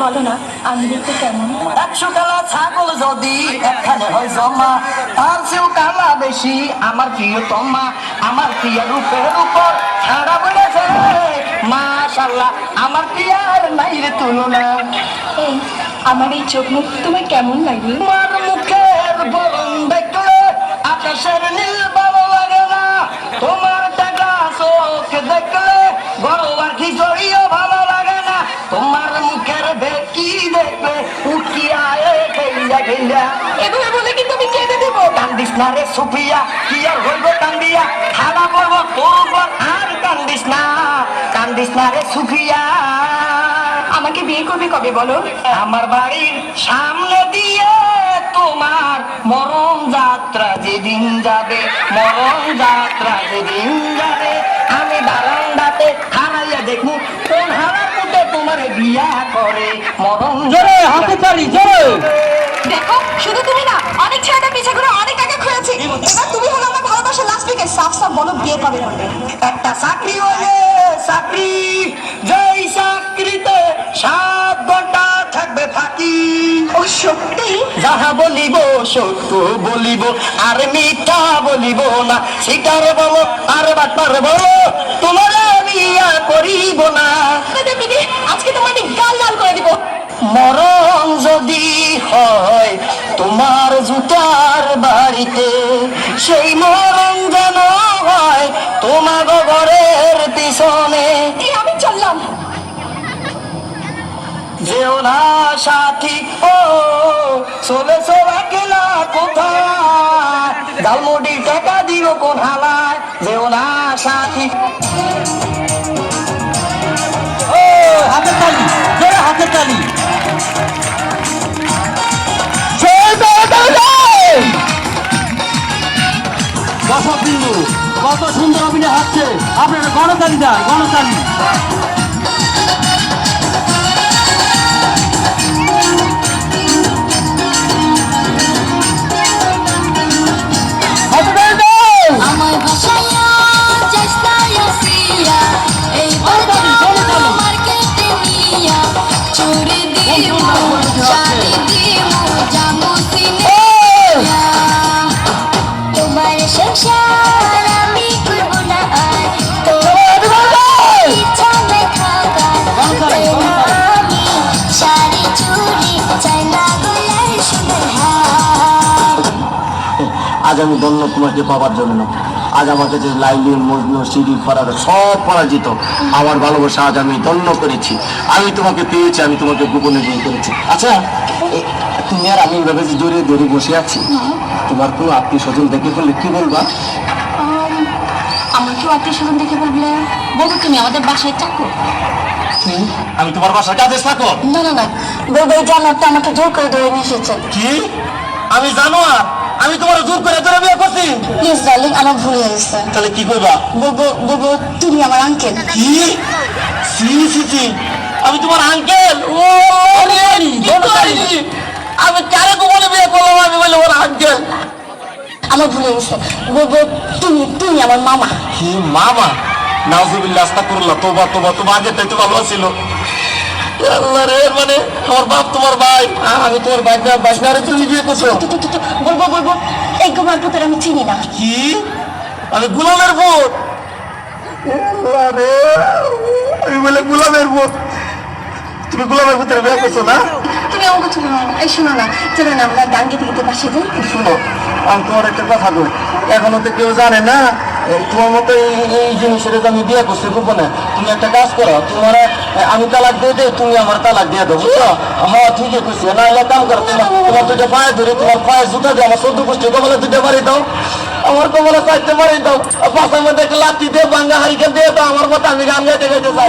বলো না আমি দেখতে কেমন? একশো কালা ছাগল যদি এখানে হয় জমা তার চেয়েও কালা বেশি আমার প্রিয় তমা আমার প্রিয় রূপের উপর ছাড়া বলেছে। মাশাল্লাহ আমার প্রিয়ার নাই রে তুলনা? এই আমার এই চোখ মুখ তোমার কেমন লাগে? তোমার মুখের বরণ দেখলে আকাশের নীল ভালো লাগে না। তোমার টাকা চোখ দেখলে গরবার খিচড়িও ভালো লাগে না। তোমার মুখের উঠিয়া খেলিয়া এভাবে বলে কিন্তু আমি কেঁদে দেবো? কান্দিস না রে সুফিয়া কি আর হইব কান্দিয়া? খাওয়া করব তোর আর কান্দিস না কান্দিস না রে সুফিয়া। আমাকে বিয়ে করবে কবে বলো? আমার বাড়ির সামনে দিয়ে তোমার মরণ যাত্রা যেদিন যাবে মরণ যাত্রা যেদিন যাবে আমি বারান্দাতে খাড়াইয়া দেখব কোন হারার মধ্যে তোমার বিয়া করে মরণ জোরে হাতে তালি জোরে। দেখো শুধু তুমি না অনেক ছেলেটা পিছে ঘুরে অনেক আগে খুঁজেছি এবার তুমি হলো আমার ভালোবাসার লাস্ট উইকে সাফ সাফ বলো বিয়ে কবে করবে একটা চাকরি হলে চাকরি যেই চাকরিতে সাত ঘণ্টা থাকবে ফাঁকি। ও সত্যি? যাহা বলিব সত্য বলিব আর মিথ্যা বলিব না। সেটার বলো আর বাটপার বলো তোমার বিয়া করিব না। আজকে তোমাকে গাল লাল করে দিব মরণ যদি হয় তোমার জুতার বাড়িতে সেই মরণ যেন হয় তোমার ঘরের পিছনে। আমি চললাম। যেও না সাথী ও চলে চলে গেলা কোথায়? ডালমুডি টাকা দিও কোন হালায় যেও না সাথী। দর্শক বিন্দু। কত সুন্দর অভিনয় হচ্ছে। আপনারা গণতালি দেন গণতালি। আজ আমি ধন্য তোমাকে পাওয়ার জন্য আজ আমাকে যে লাইলি মজনু সিঁড়ি ফরার সব পরাজিত। আমার ভালোবাসা আজ আমি ধন্য করেছি। আমি তোমাকে পেয়েছি আমি তোমাকে গোপনে বিয়ে করেছি। আচ্ছা তুমি আর আমি এভাবে যে জড়িয়ে ধরে বসে আছি তোমার কোনো আত্মীয় স্বজন দেখে ফেললে কি বলবা? আমার কেউ আত্মীয় স্বজন দেখে বলবে বলব তুমি আমাদের বাসায় থাকো? আমি তোমার বাসার কাজে থাকো? না না না। বলব এই জানোয়ারটা আমাকে জোর করে ধরে নিয়ে এসেছে। কি? আমি জানো আর আমি তোমার জোর করে ধরে বিয়ে করছি। প্লিজ ডার্লিং আমার ভুল হয়ে গেছে। তাহলে কি করবা? বলব বলব তুমি আমার আঙ্কেল কি? সি সি সি। আমি তোমার আঙ্কেল ও আমি কারে গোপনে বিয়ে করলাম? আমি বলে ওর আঙ্কেল আমার ভুল হয়ে গেছে। বলব তুমি তুমি আমার মামা। কি মামা? নাজুবিল্লাহ আস্তাগফিরুল্লাহ তোবা তোবা তোমার আগে তো ভালো ছিল। আল্লাহ রে মানে আমার বাপ তোমার ভাই। আমি তোমার ভাই না ভাই না তুমি বিয়ে করছ। বলব বলব এই গোমার পুত্র আমি চিনি না। কি? আমি গুলামের ভূত আল্লাহ রে আমি বলে গুলামের ভূত তুমি গুলামের ভূতের বিয়ে করছ না? তুমি আমার কথা না। এই শোনো না চলো না আমরা গেতে গেতে পাশে যাই। শোনো আমি তোমার একটা কথা বল এখনও তো কেউ জানে না তোমার মতো এই এই জিনিসের যে আমি বিয়ে করছি গোপনে তুমি একটা কাজ করো তোমার আমি তালাক দিয়ে দেই তুমি আমার তালাক দিয়ে দেবো বুঝছ? হ্যাঁ ঠিকই করছি না এলে কাম করো, তোমার তোমার দুটো পায়ে ধরে, তোমার পায়ে জুতা দিয়ে আমার সদ্য পুষ্টি কমলে দুটো বাড়ি দাও। আমার কমলে চারটে বাড়ি দাও। পাশের মধ্যে একটা লাঠি দিয়ে বাঙ্গা হারিকে দিয়ে দাও, আমার মতো আমি গান গাইতে গাইতে চাই।